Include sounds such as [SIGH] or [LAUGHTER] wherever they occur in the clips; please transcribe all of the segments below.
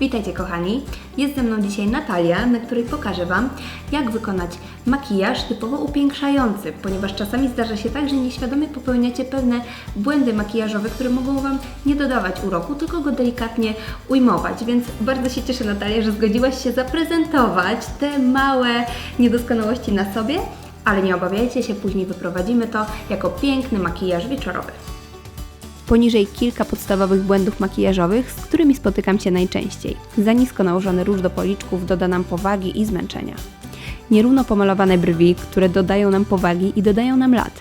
Witajcie kochani, jest ze mną dzisiaj Natalia, na której pokażę Wam, jak wykonać makijaż typowo upiększający, ponieważ czasami zdarza się tak, że nieświadomie popełniacie pewne błędy makijażowe, które mogą Wam nie dodawać uroku, tylko go delikatnie ujmować, więc bardzo się cieszę Natalia, że zgodziłaś się zaprezentować te małe niedoskonałości na sobie, ale nie obawiajcie się, później wyprowadzimy to jako piękny makijaż wieczorowy. Poniżej kilka podstawowych błędów makijażowych, z którymi spotykam się najczęściej. Za nisko nałożony róż do policzków doda nam powagi i zmęczenia. Nierówno pomalowane brwi, które dodają nam powagi i dodają nam lat.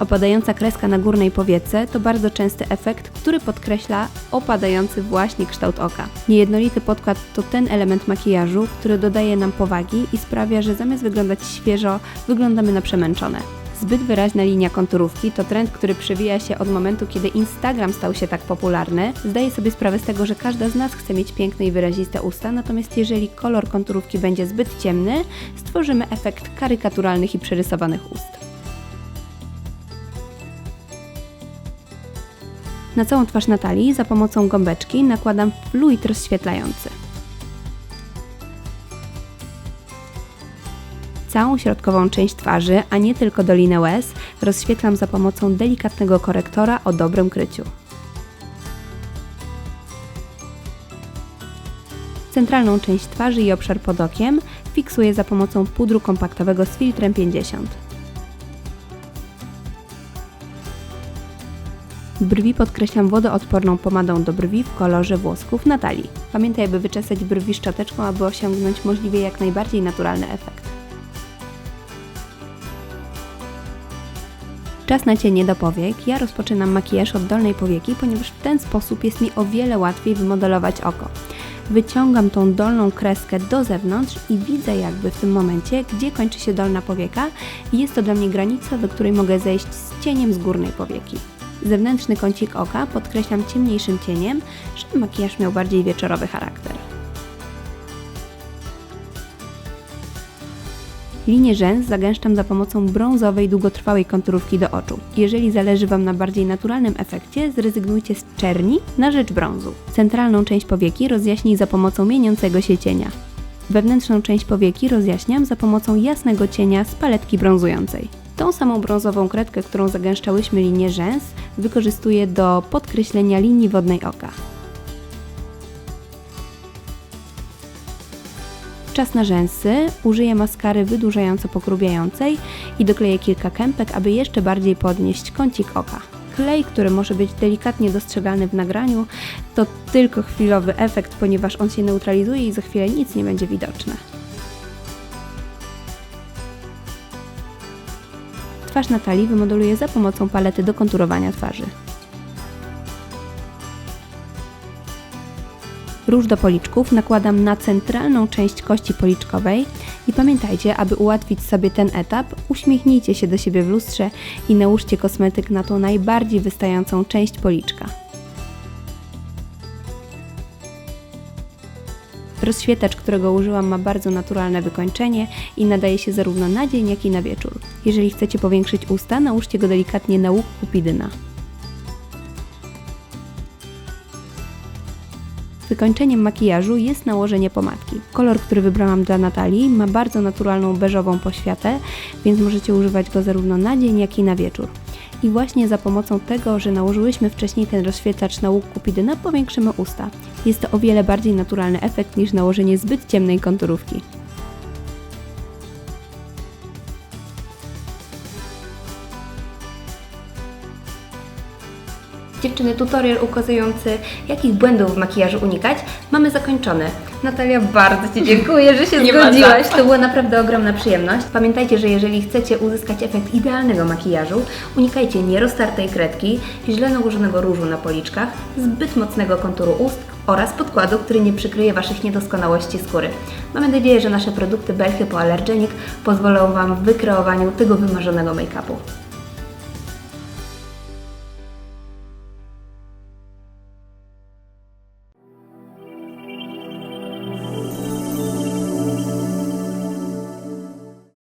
Opadająca kreska na górnej powiece to bardzo częsty efekt, który podkreśla opadający właśnie kształt oka. Niejednolity podkład to ten element makijażu, który dodaje nam powagi i sprawia, że zamiast wyglądać świeżo, wyglądamy na przemęczone. Zbyt wyraźna linia konturówki to trend, który przewija się od momentu, kiedy Instagram stał się tak popularny. Zdaję sobie sprawę z tego, że każda z nas chce mieć piękne i wyraziste usta, natomiast jeżeli kolor konturówki będzie zbyt ciemny, stworzymy efekt karykaturalnych i przerysowanych ust. Na całą twarz Natalii za pomocą gąbeczki nakładam fluid rozświetlający. Całą środkową część twarzy, a nie tylko dolinę łez, rozświetlam za pomocą delikatnego korektora o dobrym kryciu. Centralną część twarzy i obszar pod okiem fiksuję za pomocą pudru kompaktowego z filtrem 50. Brwi podkreślam wodoodporną pomadą do brwi w kolorze włosków Natalii. Pamiętaj, aby wyczesać brwi szczoteczką, aby osiągnąć możliwie jak najbardziej naturalny efekt. Czas na cienie do powiek. Ja rozpoczynam makijaż od dolnej powieki, ponieważ w ten sposób jest mi o wiele łatwiej wymodelować oko. Wyciągam tą dolną kreskę do zewnątrz i widzę jakby w tym momencie, gdzie kończy się dolna powieka jest to dla mnie granica, do której mogę zejść z cieniem z górnej powieki. Zewnętrzny kącik oka podkreślam ciemniejszym cieniem, żeby makijaż miał bardziej wieczorowy charakter. Linię rzęs zagęszczam za pomocą brązowej, długotrwałej konturówki do oczu. Jeżeli zależy Wam na bardziej naturalnym efekcie, zrezygnujcie z czerni na rzecz brązu. Centralną część powieki rozjaśnij za pomocą mieniącego się cienia. Wewnętrzną część powieki rozjaśniam za pomocą jasnego cienia z paletki brązującej. Tą samą brązową kredkę, którą zagęszczałyśmy linię rzęs, wykorzystuję do podkreślenia linii wodnej oka. Czas na rzęsy. Użyję maskary wydłużająco-pokrubiającej i dokleję kilka kępek, aby jeszcze bardziej podnieść kącik oka. Klej, który może być delikatnie dostrzegalny w nagraniu, to tylko chwilowy efekt, ponieważ on się neutralizuje i za chwilę nic nie będzie widoczne. Twarz Natalii wymodeluję za pomocą palety do konturowania twarzy. Róż do policzków nakładam na centralną część kości policzkowej i pamiętajcie, aby ułatwić sobie ten etap, uśmiechnijcie się do siebie w lustrze i nałóżcie kosmetyk na tą najbardziej wystającą część policzka. Rozświetlacz, którego użyłam, ma bardzo naturalne wykończenie i nadaje się zarówno na dzień, jak i na wieczór. Jeżeli chcecie powiększyć usta, nałóżcie go delikatnie na łuk kupidyna. Wykończeniem makijażu jest nałożenie pomadki. Kolor, który wybrałam dla Natalii ma bardzo naturalną beżową poświatę, więc możecie używać go zarówno na dzień, jak i na wieczór. I właśnie za pomocą tego, że nałożyłyśmy wcześniej ten rozświetlacz na łuk kupidyna, powiększymy usta. Jest to o wiele bardziej naturalny efekt niż nałożenie zbyt ciemnej konturówki. Dziewczyny, tutorial ukazujący, jakich błędów w makijażu unikać, mamy zakończony. Natalia, bardzo Ci dziękuję, że się [LAUGHS] zgodziłaś. To była naprawdę ogromna przyjemność. Pamiętajcie, że jeżeli chcecie uzyskać efekt idealnego makijażu, unikajcie nieroztartej kredki, źle nałożonego różu na policzkach, zbyt mocnego konturu ust oraz podkładu, który nie przykryje Waszych niedoskonałości skóry. Mamy nadzieję, że nasze produkty Bel Hypoallergenic pozwolą Wam w wykreowaniu tego wymarzonego make-upu.